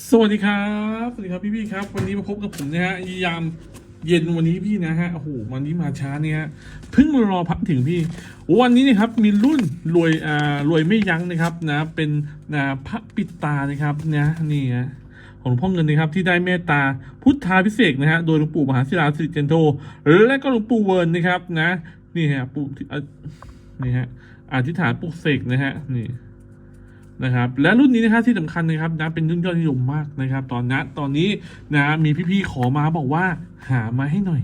สวัสดีครับ สวัสดีครับพี่ๆครับ วันนี้มาพบกับผมนะฮะยามเย็นวันนี้พี่นะฮะโอ้โหวันนี้มาช้าเนี่ยเพิ่งมารอพักถึงพี่ วันนี้นะครับมีรุ่นรวยอ่ารวยไม่ยั้งนะครับนะเป็นนะพระปิดตานะครับนะนี่ฮะของหลวงพ่อเงินนะครับที่ได้เมตตาพุทธาพิเศษนะฮะโดยหลวงปู่มหาศิลาสิริเจนโทและก็หลวงปู่เวิร์นนะครับนะนี่ฮะปู่อ่นี่ฮะอธิษฐานปลุกเสกนะฮะนี่ นะครับและรุ่นนี้นะครับที่สำคัญนะครับนะเป็นรุ่นยอดนิยมมากนะครับ ตอนนั้นตอนนี้นะมีพี่ๆขอมาบอกว่าหามาให้หน่อย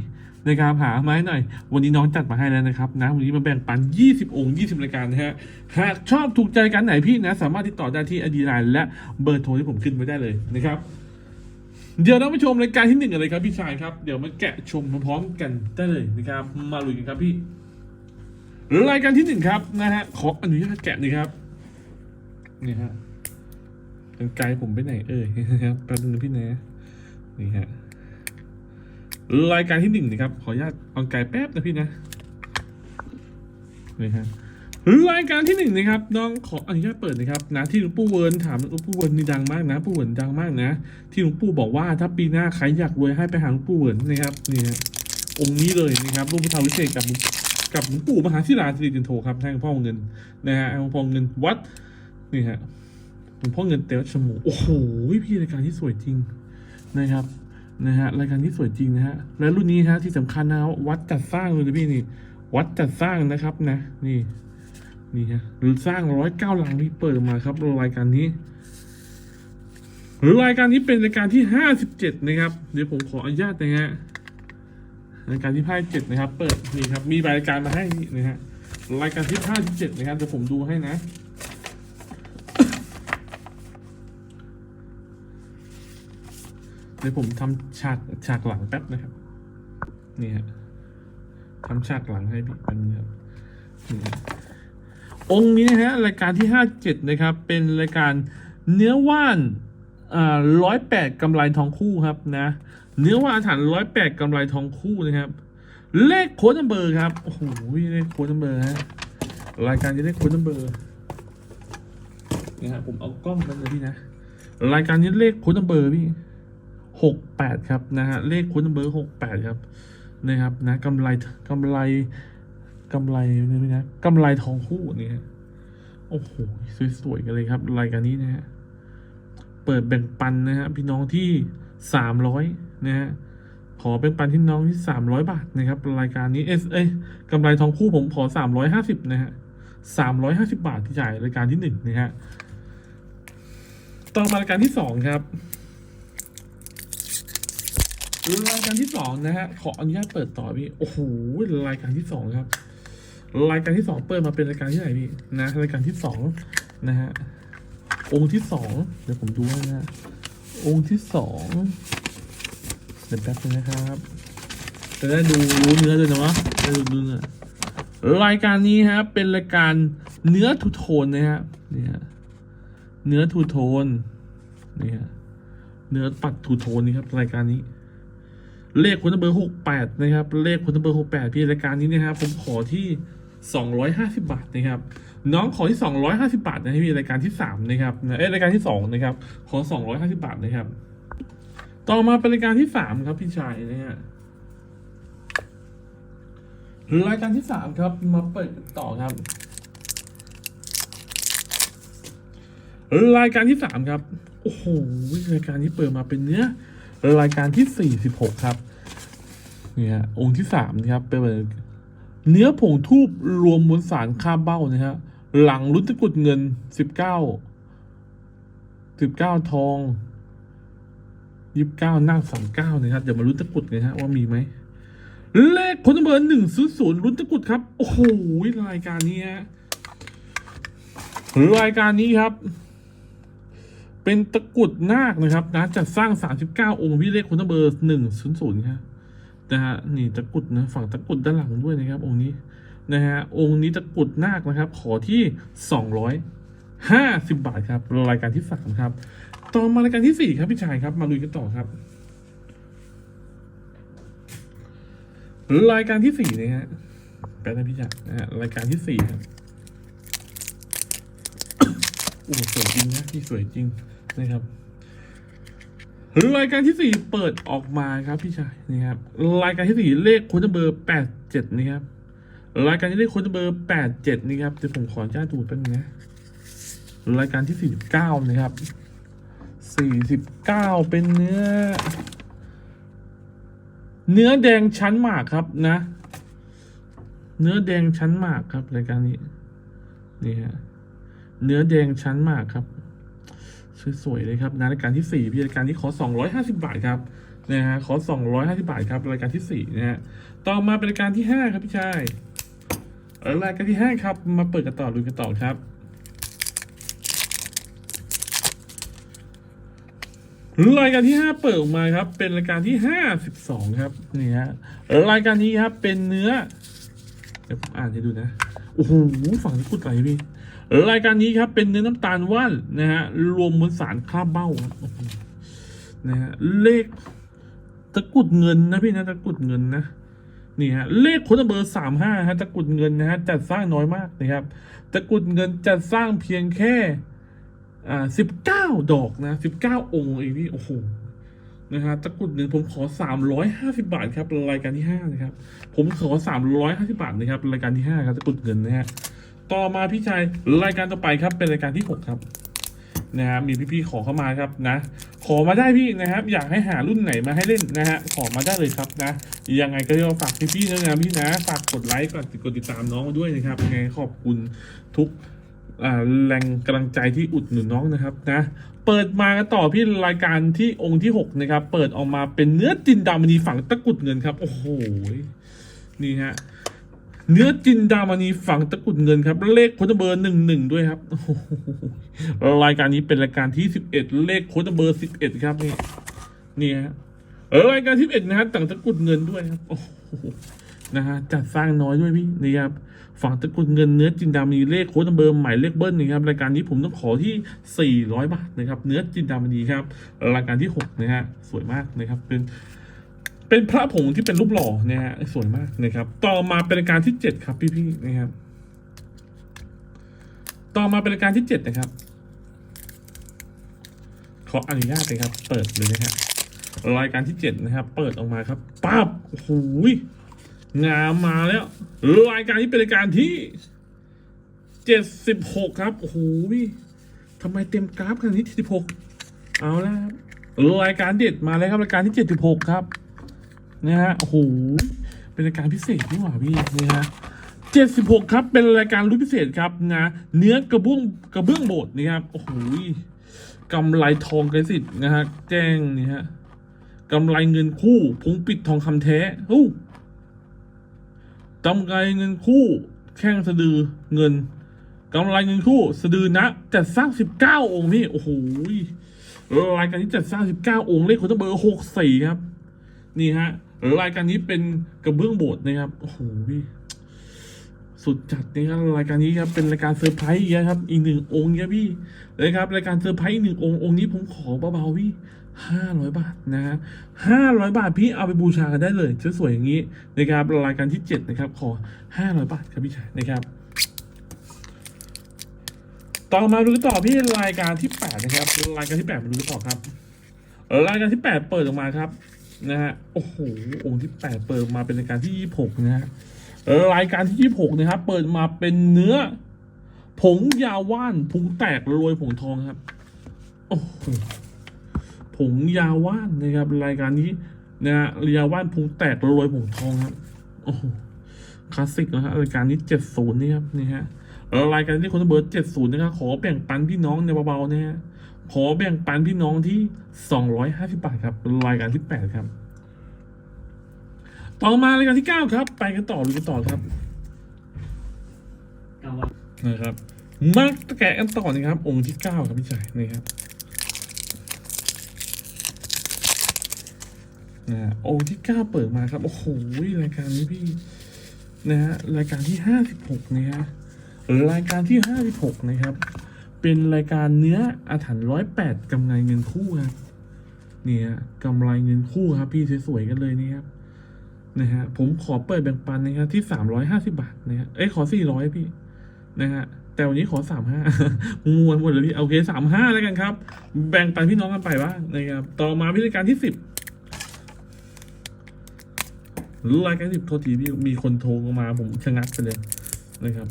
นะครับหามาให้หน่อย วันนี้น้องจัดมาให้แล้วนะครับนะวันนี้มาแบ่งปัน 20 องค์ 20รายการนะฮะหากชอบถูกใจกันไหนพี่นะ สามารถติดต่อได้ที่อดีไลน์และเบอร์โทรที่ผมขึ้นไว้ได้เลยนะครับ เดี๋ยวเราไปชมรายการที่หนึ่งกันเลยครับพี่ชายครับ เดี๋ยวมาแกะชมพร้อมๆกันได้เลยนะครับ มาลุยกันครับพี่รายการที่หนึ่งครับนะฮะขออนุญาตแกะหน่อยครับ นี่ฮะเป็นไกด์ผมไปไหนเอ่ยนะครับแป๊บนึงนะพี่นะนี่ฮะรายการที่หนึ่งนะครับ ขออนุญาตเอาไกด์แป๊บนะพี่นะนี่ฮะรายการที่หนึ่งนะครับน้องขออนุญาตเปิดนะครับนะที่หลวงปู่เวิร์นถามหลวงปู่เวิร์นนี่ดังมากนะปู่เวิร์นดังมากนะ ที่หลวงปู่บอกว่าถ้าปีหน้าใครอยากรวยให้ไปหาหลวงปู่เวิร์นนะครับนี่ฮะองค์นี้เลยนะครับรูปพุทธวิเศษกับกับหลวงปู่มหาศิลาสิริจันโทครับให้หลวงพ่อเงินนะฮะให้หลวงพ่อเงินวัด นี่ฮะหลวงพ่อเงินเตลชมูโอ้โหพี่รายการที่สวยจริงนะครับนะฮะรายการที่สวยจริงนะฮะและรุ่นนี้ฮะที่สำคัญนะวัดจัดสร้างเลยนะพี่นี่ วัดจัดสร้างนะครับนะ นี่นี่ฮะหรือสร้างร้อยเก้าหลังที่เปิดมาครับรายการนี้หรายการนี้เป็นรายการที่ห้าสิบเจ็ดนะครับ เดี๋ยวผมขออนุญาตนะฮะรายการที่ห้าเจ็ดนะครับ เปิดนี่ครับมีรายการมาให้นะฮะรายการที่ห้าสิบเจ็ดนะครับเดี๋ยวผมดูให้นะ ดี๋ยวผมทำฉากฉากหลังแป๊บนะครับ นี่ฮะทำฉากหลังให้พี่แป๊บนึงครับนี่ฮะองค์นี้นะฮะรายการที่ห้าเจ็ดนะครับ เป็นรายการเนื้อว่านอ่าร้อยแปดกำไรทองคู่ครับนะ เนื้อว่านอาถรรพ์ร้อยแปดกำไรทองคู่นะครับ เลขโค้ดนัมเบอร์ครับโอ้โหเลขโค้ดนัมเบอร์ฮะรายการจะเลขโค้ดนัมเบอร์นี่ฮะผมเอากล้องไปเลยพี่นะ รายการนี้เลขโค้ดนัมเบอร์พี่ หกแปดครับนะฮะเลขคุณเบอร์หกแปดครับนะครับนะกำไรกำไรกำไรนี่นะกำไรทองคู่นี่ฮะโอ้โหสวยๆกันเลยครับรายการนี้นะฮะเปิดแบ่งปันนะฮะพี่น้องที่สามร้อยนะฮะขอแบ่งปันที่น้องที่สามร้อยบาทนะครับ รายการนี้เอสเอกำไรทองคู่ผมขอสามร้อยห้าสิบนะฮะสามร้อยห้าสิบาทที่จ่ายรายการที่หนึ่งนะฮะต่อมารายการที่สองครับ รายการที่สองนะฮะขออนุญาตเปิดต่อพี่โอ้โหรายการที่สองครับ รายการที่สองเปิดมาเป็นรายการที่ไหนพี่นะรายการที่สองนะฮะองค์ที่สองเดี๋ยวผมดูนะฮะองค์ที่สองเดี๋ยวแป๊บนึงนะครับจะได้ดูรู้เนื้อด้วยนะวะได้ดูเนื้อรายการนี้ฮะเป็นรายการเนื้อทูโทนนะฮะนี่ฮะเนื้อทูโทนนี่ฮะเนื้อปัดทูโทนนี่ครับรายการนี้ เลขคุณเบอร์หกแปดนะครับ เลขคุณเบอร์หกแปดพี่รายการนี้นะครับผมขอที่สองร้อยห้าสิบาทนะครับน้องขอที่สองร้อยห้าสิบาทนะพี่รายการที่สามนะครับเอ้รายการที่สองนะครับ ขอสองร้อยห้าสิบาทนะครับ ต่อมาเป็นรายการที่สามครับพี่ชายนะฮะรายการที่สามครับมาเปิดต่อครับรายการที่สามครับ โอ้โหรายการนี้เปิดมาเป็นเนื้อรายการที่สี่สิบหกครับ นี่ยองค์ที่สามนะครับเป็นเนื้อผงทูบรวมมวลสารค่าเบ้านะฮะหลังรุ่นตะกุดเงินสิบเก้าสิบเก้าทองยี่สิบเก้านั่งสามเก้านะครับเดี๋ยวมารุ่นตะกุดกันฮะว่ามีไหมเลขคนเบอร์หนึ่งศูนย์ศูนย์รุ่นตะกุดครับ โอ้โหรายการนี้ฮะรายการนี้ครับ เป็นตะกุดนาคนะครับนะจัดสร้าง 39 องค์วิเลขคุณเบอร์100ครับ นะฮะนี่ตะกุดนะฝั่งตะกุดด้านหลังด้วยนะครับ องค์นี้นะฮะองค์นี้ตะกุดนาคนะครับ ขอที่ 250 บาทครับรายการที่สามครับ ต่อมารายการที่สี่ครับพี่ชายครับ มาลุยกันต่อครับรายการที่สี่นะฮะแป๊บนะพี่ชายนะฮะรายการที่สี่ครับโอ้สวยจริงนะที่สวยจริงนะครับ รายการที่สี่เปิดออกมาครับพี่ชายนี่ครับรายการที่สี่เลขค้ดเบอร์แปดเจ็ดนี่ครับรายการที่เลขค้ดเบอร์แปดเจ็ดนี่ครับเดี๋ยวผมขออนุญาดูแป๊บนึงนะรายการที่สี่สิบเก้านะครับสี่สิบเก้าเป็นเนื้อ เนื้อแดงชั้นหมากครับนะ เนื้อแดงชั้นหมากครับรายการนี้นี่ฮะเนื้อแดงชั้นหมากครับ สวยๆเลยครับนะรายการที่สี่พี่รายการที่ขอสองร้อยห้าสิบาทครับนะฮะขอสองร้อยห้าสิบาทครับรายการที่สี่นะฮะต่อมาเป็นรายการที่ห้าครับพี่ชายรายการที่ห้าครับ มาเปิดกันต่อดูกันต่อครับรายการที่ห้าเปิดออกมาครับ เป็นรายการที่ห้าสิบสองครับนี่ฮะรายการนี้ครับเป็นเนื้อเดี๋ยวผมอ่านให้ดูนะโอ้โหฝั่งนี้กุดไหลพี่ รายการนี้ครับเป็นเนื้อน้ำตาลว่านนะฮะรวมมวลสารคราบเบ้าครับนะฮะเลขตะกุดเงินนะพี่นะตะกุดเงินนะนี่ฮะเลขคนเบอร์สามห้าฮะตะกุดเงินนะฮะจัดสร้างน้อยมากนะครับตะกุดเงินจัดสร้างเพียงแค่อ่าสิบเก้าดอกนะสิบเก้าองค์เองพี่โอ้โหนะฮะตะกุดเงินผมขอสามร้อยห้าสิบาทครับรายการที่ห้านะครับ ผมขอสามร้อยห้าสิบาทนะครับรายการที่ห้าครับตะกุดเงินนะฮะ ต่อมาพี่ชายรายการต่อไปครับเป็นรายการที่หกครับนะฮะมีพี่ๆขอเข้ามาครับนะ ขอมาได้พี่นะครับ อยากให้หารุ่นไหนมาให้เล่นนะฮะขอมาได้เลยครับนะยังไงก็เรียกว่าฝากพี่ๆนะพี่นะฝากกดไลค์กดกดติดตามน้องด้วยนะครับยังไงขอบคุณทุกแรงกำลังใจที่อุดหนุนน้องนะครับนะเปิดมากันต่อพี่รายการที่องค์ที่หกนะครับ เปิดออกมาเป็นเนื้อจินดามณีฝังตะกุดเงินครับ โอ้โหนี่ฮะ เนื้อจินดามณีฝังตะกุดเงินครับ เลขโค้ดเบอร์หนึ่งหนึ่งด้วยครับรายการนี้เป็นรายการที่สิบเอ็ดเลขโค้ดเบอร์สิบเอ็ดครับนี่นี่ฮะเออรายการที่สิบเอ็ดนะฮะต่างตะกุดเงินด้วยครับโอ้นะฮะจัดสร้างน้อยด้วยพี่นี่ครับฝังตะกุดเงินเนื้อจินดามณีเลขโค้ดเบอร์หมายเลขเบิ้ลนี่ครับรายการนี้ผมต้องขอที่สี่ร้อยบาทนะครับ เนื้อจินดามณีครับ รายการที่หกนะฮะสวยมากนะครับเป็น เป็นพระผงที่เป็นรูปหล่อนะฮะสวยมากนะครับ ต่อมาเป็นรายการที่เจ็ดครับพี่ๆนะครับ ต่อมาเป็นรายการที่เจ็ดนะครับ ขออนุญาตเลยครับ เปิดเลยนะครับรายการที่เจ็ดนะครับ เปิดออกมาครับปั๊บโอ้โหยงามมาแล้วรายการนี้เป็นรายการที่เจ็ดสิบหกครับโอ้โหยทำไมเต็มกราฟขนาดนี้ที่สิบหกเอาละครับรายการเด็ดมาแล้วครับรายการที่เจ็ดสิบหกครับ นะฮะโอ้โหเป็นรายการพิเศษนี่หว่าพี่นี่ฮะเจ็ดสิบหกครับ เป็นรายการรุ่นพิเศษครับนะเนื้อกระเบื้องกระเบื้องโบสถ์นี่ครับโอ้โหกำไรทองกระสิทธ์นะฮะแจ้งนี่ฮะกำไรเงินคู่พุงปิดทองคำแท้อู้กำไรเงินคู่ แข้งสะดือเงินกำไรเงินคู่สะดือนะจัดสร้างสิบเก้าองค์พี่โอ้โหรายการนี้จัดสร้างสิบเก้าองค์เลขคนเบอร์หกสี่ครับ นี่ฮะ รายการนี้เป็นกระเบื้องโบสถ์นะครับ โอ้โหพี่สุดจัดนะครับรายการนี้ครับเป็นรายการเซอร์ไพรส์อีกแล้วครับ อีกหนึ่งองค์ครับพี่นะครับรายการเซอร์ไพรส์อีกหนึ่งองค์องค์นี้ผมขอเบาๆพี่ห้าร้อยบาทนะฮะห้าร้อยบาทพี่เอาไปบูชากันได้เลยสวยๆอย่างนี้นะครับรายการที่เจ็ดนะครับ ขอห้าร้อยบาทครับพี่ชายนะครับ ต่อมาดูต่อพี่รายการที่แปดนะครับรายการที่แปดมาดูต่อครับรายการที่แปดเปิดออกมาครับ นะฮะโอ้โหองค์ที่แปดเปิดมาเป็นรายการที่ยี่หกนะฮะรายการที่ยี่หกนะครับ เปิดมาเป็นเนื้อ ผงยาว่านผงแตกรวยผงทองครับโอ้โหผงยาว่านนะครับ รายการนี้นะฮะยาว่านผงแตกรวยผงทองครับโอ้โหคลาสสิกนะฮะรายการนี้เจ็ดศูนย์นี่ครับนี่ฮะรายการที่คนเบอร์เจ็ดศูนย์นะครับขอแบ่งปันพี่น้องในเบาๆนะฮะ ขอแบ่งปันพี่น้องที่สองร้อยห้าสิบาทครับ รายการที่แปดครับ ต่อมารายการที่เก้าครับ ไปกันต่อดูกันต่อครับนะครับ มาแกะกันต่อนะครับ องค์ที่เก้าครับพี่ชายนี่ครับนะองค์ที่เก้าเปิดมาครับ โอ้โหรายการนี้พี่นะฮะรายการที่ห้าสิบหกนะฮะรายการที่ห้าสิบหกนะครับ เป็นรายการเนื้ออาถรรพ์ร้อยแปดกำไรเงินคู่ครับเนี่ยกำไรเงินคู่ครับ พี่สวยๆกันเลยนี่ครับนะฮะผมขอเปิดแบ่งปันนะครับที่สามร้อยห้าสิบาทนะฮะเอ้ยขอสี่ร้อยพี่นะฮะแต่วันนี้ขอสามห้างวนหมดเลยพี่โอเคสามห้าแล้วกันครับ แบ่งปันพี่น้องกันไปบ้างนะครับต่อมาพิธีการที่สิบรายการสิบโทษทีพี่มีคนโทรมาผมชะงักไปเลยนะครับ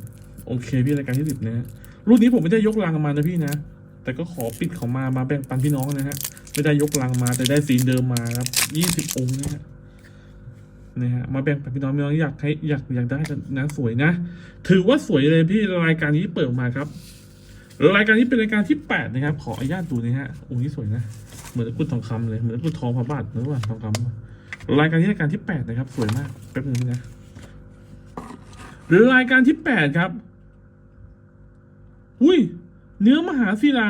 โอเคพี่รายการที่สิบนะฮะ รุ่นนี้ผมไม่ได้ยกลังมานะพี่นะ แต่ก็ขอปิดเขามามาแบ่งปันพี่น้องนะฮะ ไม่ได้ยกลังมาแต่ได้ซีนเดิมมาครับยี่สิบองค์นะฮะนะฮะมาแบ่งปันพี่น้องพี่น้องอยากให้อยากอยากได้กันนะสวยนะ ถือว่าสวยเลยพี่รายการนี้เปิดมาครับ รายการนี้เป็นรายการที่แปดนะครับ ขออนุญาตดูนะฮะองค์นี้สวยนะ เหมือนกุดทองคำเลยเหมือนกุดทองพระบาทเหมือนว่าทองคำรายการนี้รายการที่แปดนะครับ สวยมากแป๊บนึงนะรายการที่แปดครับ อุ้ย เนื้อมหาศิลา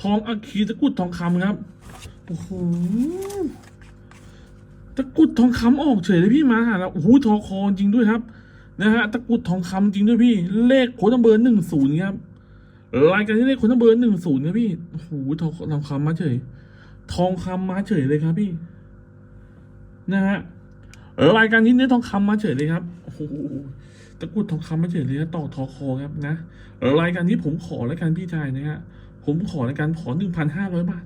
ทองอัคคีตะกุดทองคำครับ โอ้โห ตะกุดทองคำออกเฉยเลยพี่มาหาแล้วโอ้โหทองคอจริงด้วยครับ นะฮะ ตะกุดทองคำจริงด้วยพี่ เลขโค้ดนัมเบอร์หนึ่งศูนย์ครับรายการที่เลขโค้ดนัมเบอร์หนึ่งศูนย์ครับพี่ โอ้โห ทองทองคำมาเฉย ทองคำมาเฉยเลยครับพี่ นะฮะรายการนี้เนื้อทองคำมาเฉยเลยครับ โอ้โหะกุดทองคำไมาเฉยเลยครับต่อทอคอครับนะรายการนี้ผมขอแล้วกันพี่ชายนะฮะผมขอแล้วกันขอหนึ่งพันห้าร้อยบาท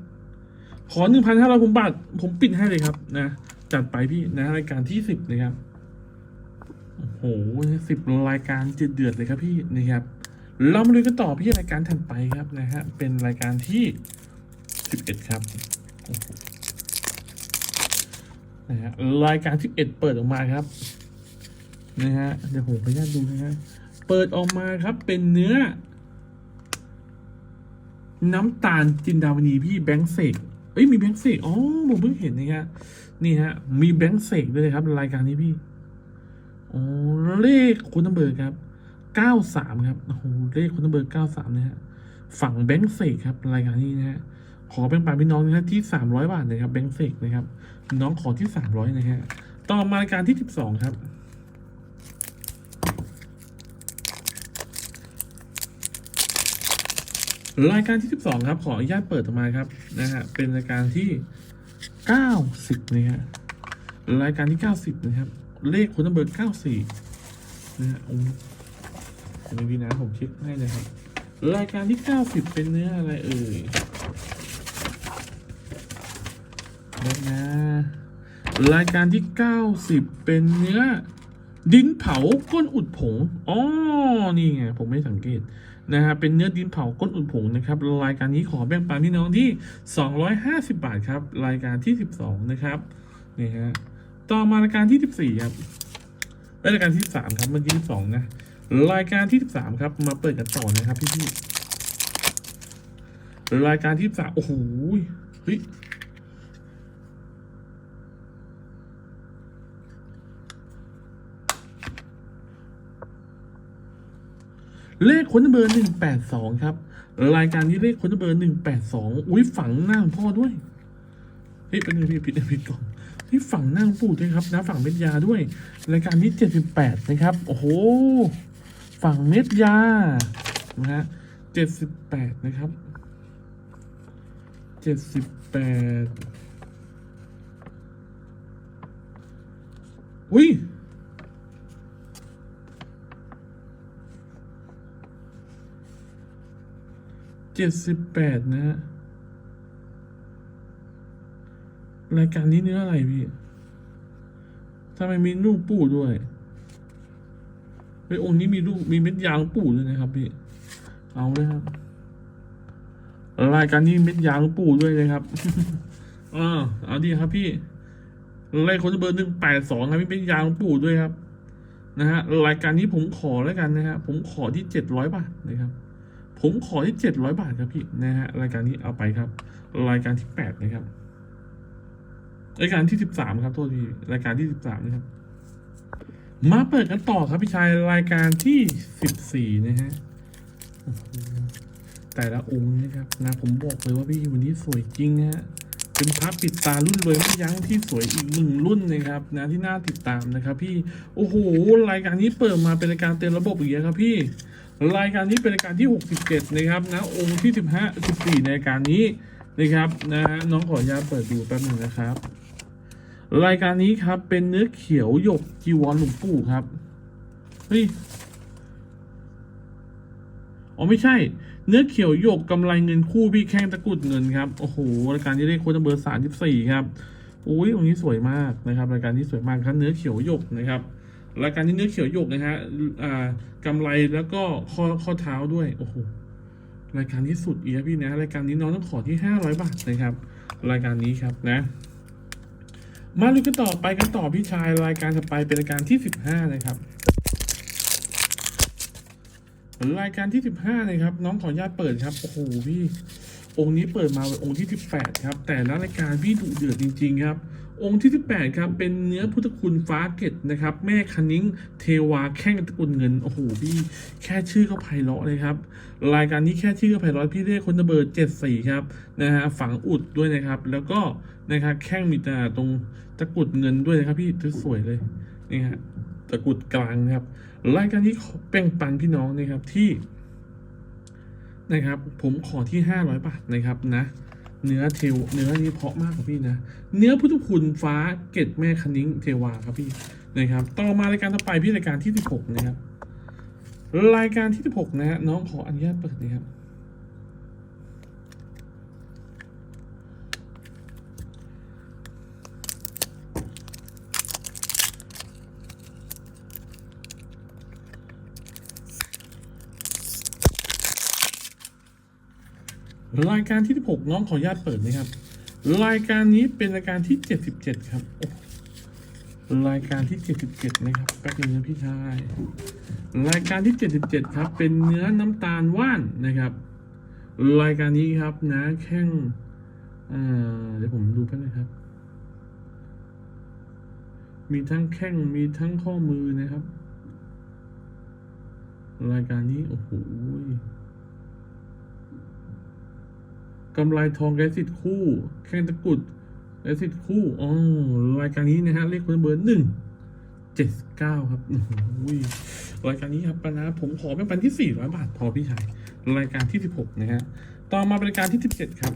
ขอหนึ่งพันห้าร้อยผมบาท ผมปิดให้เลยครับนะจัดไปพี่นะรายการที่สิบนะครับโอ้โหสิบรายการเดือดเดือดเลยครับพี่นะครับเรามาดูกันต่อพี่รายการถัดไปครับนะฮะเป็นรายการที่สิบเอ็ดครับนะฮะรายการที่เอ็ดเปิดออกมาครับ นะฮะเดี๋ยวผมขออนุญาดูนะฮะเปิดออกมาครับเป็นเนื้อ น้ำตาลจินดาวนีพี่แบงค์เสกเอ้ยมีแบงค์เสกอ๋อผมเพิ่งเห็นนะฮะนี่ฮะ มีแบงค์เสกด้วยเลยครับ รายการนี้พี่โอ้เลขคุณนัมเบอร์ครับ93ครับโอ้โหเลขคุณนัมเบอร์93นะฮะฝั่งแบงค์เฟกครับ รายการนี้นะฮะขอเป็นปานพี่น้องนะฮะที่300บาทนะครับแบงค์เฟกนะครับ น้องขอที่300นะฮะต่อมารายการที่12ครับ รายการที่ 12 ครับขออนุญาตเปิดออกมาครับนะฮะเป็นรายการที่ 90นะฮะรายการที่ 90 นะครับ เลขคุณนัมเบอร์94นะฮะโอ้ไม่มีนะผมเช็คให้นะครับ รายการที่ 90 เป็นเนื้ออะไรเอ่ยแล้วนะรายการที่ 90 เป็นเนื้อ ดินเผาก้นอุดผงอ๋อนี่ไงผมไม่สังเกต นะฮะเป็นเนื้อดินเผาก้นอุดผงนะครับ รายการนี้ขอแบ่งปันพี่น้องที่ 250 บาทครับ รายการที่ 12 นะครับนี่ฮะต่อมารายการที่ 14 ครับรายการที่ 3 ครับเมื่อกี้12 นะ รายการที่ 13 ครับ มาเปิดกันต่อนะครับพี่พี่ๆรายการที่13โอ้โหเฮ้ย เลขคนเบอร์หนึ่งแปดสองครับ รายการนี้เลขคนเบอร์หนึ่งแปดสองอุ้ยฝังหน้าของพ่อด้วยเฮ้ยเป็นไงพี่ผิดผิดก่อนที่ฝั่งหน้าของปู่ด้วยครับนะฝั่งเม็ดยาด้วย รายการนี้เจ็ดสิบแปดนะครับ โอ้โห ฝั่งเม็ดยานะฮะเจ็ดสิบแปดนะครับเจ็ดสิบแปดอุ้ย เจ็ดสิบแปดนะฮะรายการนี้เนื้ออะไรพี่ทำไมมีรูปปู่ด้วยเฮ้ยองค์นี้มีรูปมีเม็ดยางปู่ด้วยนะครับพี่ เอาเลยครับ รายการนี้เม็ดยางปู่ด้วยนะครับอ่าเอาดีครับพี่เลขคนเบอร์หนึ่งแปดสองครับมีเม็ดยางปู่ด้วยครับ นะฮะรายการนี้ผมขอแล้วกันนะฮะผมขอที่เจ็ดร้อยบาทนะครับ ผมขอที่เจ็ดร้อยบาทครับพี่นะฮะรายการนี้เอาไปครับ รายการที่แปดนะครับ รายการที่สิบสามครับโทษทีรายการที่สิบสามนะครับ มาเปิดกันต่อครับพี่ชายรายการที่สิบสี่นะฮะแต่ละองค์นะครับนะผมบอกเลยว่าพี่วันนี้สวยจริงนะฮะเป็นพระปิดตารุ่นรวยไม่ยั้งที่สวยอีกหนึ่งรุ่นนะครับนะที่น่าติดตามนะครับ พี่โอ้โหรายการนี้เปิดมาเป็นรายการเต็มระบบอีกแล้วครับพี่ รายการนี้เป็นรายการที่ 67 นะครับนะองค์ที่ 15 14 ในรายการนี้นะครับนะฮะน้องขออนุญาตเปิดดูแป๊บนึงนะครับ รายการนี้ครับเป็นเนื้อเขียวหยกจีวรหลวงปู่ครับเฮ้ยอ๋อไม่ใช่ เนื้อเขียวหยกกำไรเงินคู่พี่แข้งตะกุดเงินครับโอ้โหรายการนี้ได้โค้ดเบอร์สามสิบสี่ครับโอ้ยตรงนี้สวยมากนะครับ รายการนี้สวยมากครับเนื้อเขียวหยกนะครับ รายการนี้เนื้อเขียวหยกนะฮะอ่ากำไรแล้วก็ข้อข้อเท้าด้วยโอ้โหรายการนี้สุดเอีกครับพี่นะรายการนี้น้องต้องขอที่ห้าร้อยบาทนะครับ รายการนี้ครับนะ มาลุยกันต่อไปกันต่อพี่ชายรายการถัดไปเป็นรายการที่สิบห้านะครับ รายการที่สิบห้านะครับ น้องขออนุญาตเปิดครับโอ้โหพี่องค์นี้เปิดมาเป็นองค์ที่สิบแปดครับ แต่ละรายการพี่ดุเดือดจริง ๆ ครับ องค์ที่สิบแปดครับเป็นเนื้อพุทธคุณฟ้าเกตนะครับ แม่คันนิ้งเทวาแข้งตระกุลเงิน โอ้โหพี่แค่ชื่อก็ไพเราะเลยครับ รายการนี้แค่ชื่อก็ไพเราะพี่เรียกคนเบอร์เจ็ดสี่ครับนะฮะฝังอุดด้วยนะครับ แล้วก็นะครับแข้งมีต่ตรงตะกรุดเงินด้วยนะครับ พี่สวยเลยนี่ฮะตะกรุดกลางครับ รายการนี้แบ่งปันพี่น้องนะครับที่นะครับ ผมขอที่ห้าร้อยบาทนะครับนะ เนื้อเทวเนื้อนี้เพาะมากครับพี่นะ เนื้อพุทธคุณฟ้าเกตแม่คณิ้งเทวาครับพี่นะครับ ต่อมารายการต่อไปพี่รายการที่สิบหกนะครับ รายการที่สิบหกนะฮะน้องขออนุญาตเปิดนะครับ รายการที่สิบหกน้องขออนุญาตเปิดนะครับ รายการนี้เป็นรายการที่เจ็ดสิบเจ็ดครับ รายการที่เจ็ดสิบเจ็ดนะครับแป๊บนึงนะพี่ชาย รายการที่เจ็ดสิบเจ็ดครับ เป็นเนื้อน้ำตาลว่านนะครับ รายการนี้ครับนะแข้งเดี๋ยวผมดูแป๊บนึงครับ มีทั้งแข้งมีทั้งข้อมือนะครับ รายการนี้ โอ้โห กำไรทองแกสิทธิ์คู่ แข้งตะกุดแกสิทธิ์คู่อ๋อรายการนี้นะฮะเลขคนเบอร์หนึ่งเจ็ดเก้าครับโอ้โหรายการนี้ครับปนะผมขอเป็นปันที่สี่ร้อยบาทพอพี่ชายรายการที่สิบหกนะฮะต่อมาเป็นรายการที่สิบเจ็ดครับ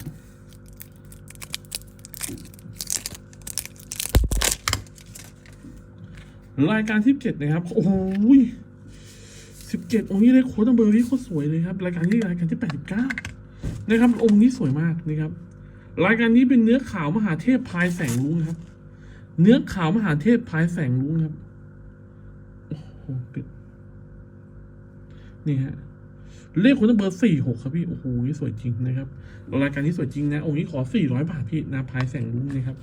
รายการที่เจ็ดนะครับโอ้โหสิบเจ็ดองค์นี้เลยโค้ดเบอร์นี้โคตรสวยเลยครับ รายการนี้รายการที่แปดสิบเก้า นะครับ องค์นี้สวยมากนะครับ รายการนี้เป็นเนื้อขาวมหาเทพพายแสงรุ้งครับ เนื้อขาวมหาเทพพายแสงรุ้งครับโอ้โหเป็นนี่ฮะเลขคนเบอร์สี่หกครับพี่ โอ้โห นี่สวยจริงนะครับ รายการนี้สวยจริงนะ องค์นี้ขอสี่ร้อยบาทพี่นะพายแสงรุ้งนะครับ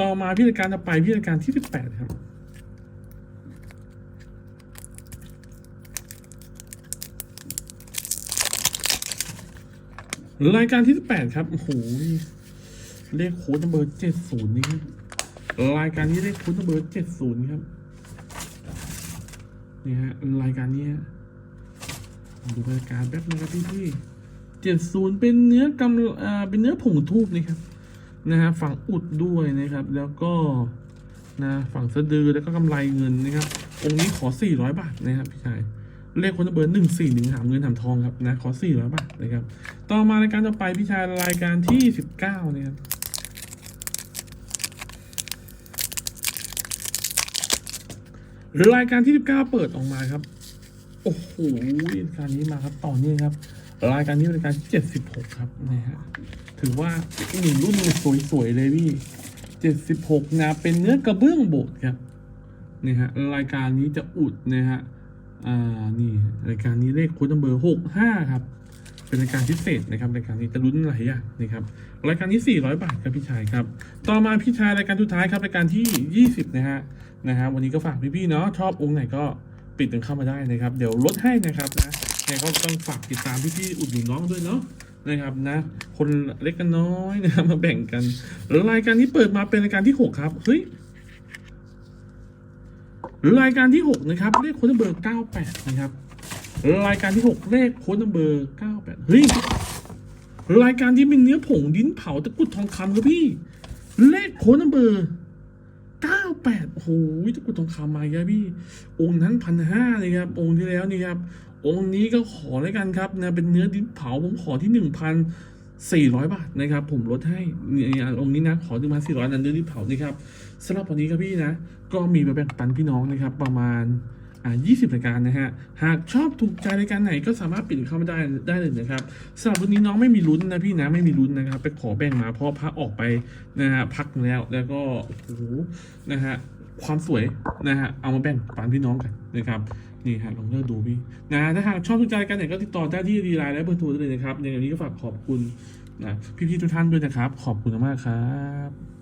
ต่อมาพี่รายการต่อไปพี่รายการที่สิบแปดครับ รายการที่ 18 ครับ โอ้โห เลขโค้ดเบอร์ 70 นี่ครับ รายการนี้เลขโค้ดเบอร์ 70 ครับ นี่ฮะ รายการนี้ฮะดูรายการแป๊บนึงครับพี่พี่70 เป็นเนื้อกำอ่าเป็นเนื้อผงทูบนะครับ นะฮะ ฝั่งอุดด้วยนะครับ แล้วก็นะฝั่งสะดือแล้วก็กำไรเงินนะครับ องค์นี้ขอ 400 บาทนะครับพี่ชาย เลขคนเบอร์หนึ่งสี่หนึ่งหามเงินหามทองครับนะขอสี่ร้อยบาทนะครับ ต่อมารายการต่อไปพี่ชายรายการที่สิบเก้านะครับรายการที่สิบเก้าเปิดออกมาครับ โอ้โหรายการนี้มาครับต่อเนื่องครับ รายการนี้เป็นรายการที่เจ็ดสิบหกครับนะฮะถือว่าหนึ่งรุ่นสวยๆเลยพี่เจ็ดสิบหกนะเป็นเนื้อกระเบื้องโบดครับนี่ฮะรายการนี้จะอุดนะฮะอ่านี่รายการนี้เลขโค้ดนัมเบอร์หกห้าครับ เป็นรายการพิเศษนะครับรายการนี้จะลุ้นหลายอย่างนะครับรายการนี้สี่ร้อยบาทครับพี่ชายครับต่อมาพี่ชายรายการสุดท้ายครับรายการที่ยี่สิบนะฮะนะฮะวันนี้ก็ฝากพี่ๆเนาะชอบองค์ไหนก็ปิดกันเข้ามาได้นะครับ เดี๋ยวลดให้นะครับนะยังไงก็ต้องฝากติดตามพี่ๆอุดหนุนน้องด้วยเนาะนะครับนะคนเล็กกันน้อยนะครับมาแบ่งกันรายการนี้เปิดมาเป็นรายการที่หกครับเฮ้ยรายการที่ 6 นะครับเลขคนเบอร์ 98 นะครับ รายการที่ 6 เลขโค้ดนัมเบอร์98เฮ้ย รายการที่เป็นเนื้อผงดินเผาตะกุดทองคำครับพี่ เลขโค้ดนัมเบอร์98โอ้โหตะกุดทองคำมาอีกแล้วพี่ องค์นั้นพันห้าเลยครับ องค์ที่แล้วนี่ครับ องค์นี้ก็ขอแล้วกันครับนะเป็นเนื้อดินเผาผมขอที่1,400บาทนะครับ ผมลดให้เนี่ยองค์นี้นะขอถึงมา400นั้นเนื้อดินเผานี่ครับสำหรับวันนี้ครับพี่นะ ก็มีมาแบ่งปันพี่น้องนะครับ ประมาณ 20รายการนะฮะ หากชอบถูกใจรายการไหนก็สามารถปิดเข้ามาได้ได้เลยนะครับสำหรับวันนี้น้องไม่มีลุ้นนะพี่นะไม่มีลุ้นนะครับ ไปขอแบ่งมาเพราะพักออกไปนะฮะพักแล้วแล้วก็โอ้โหนะฮะความสวยนะฮะเอามาแบ่งปันพี่น้องกันนะครับนี่ฮะลองเลือกดูพี่นะฮะถ้าหากชอบถูกใจรายการไหนก็ติดต่อได้ที่ดีไลน์และเบอร์โทรได้เลยนะครับอย่างนี้ก็ฝากขอบคุณนะพี่ๆทุกท่านด้วยนะครับ ขอบคุณมากครับ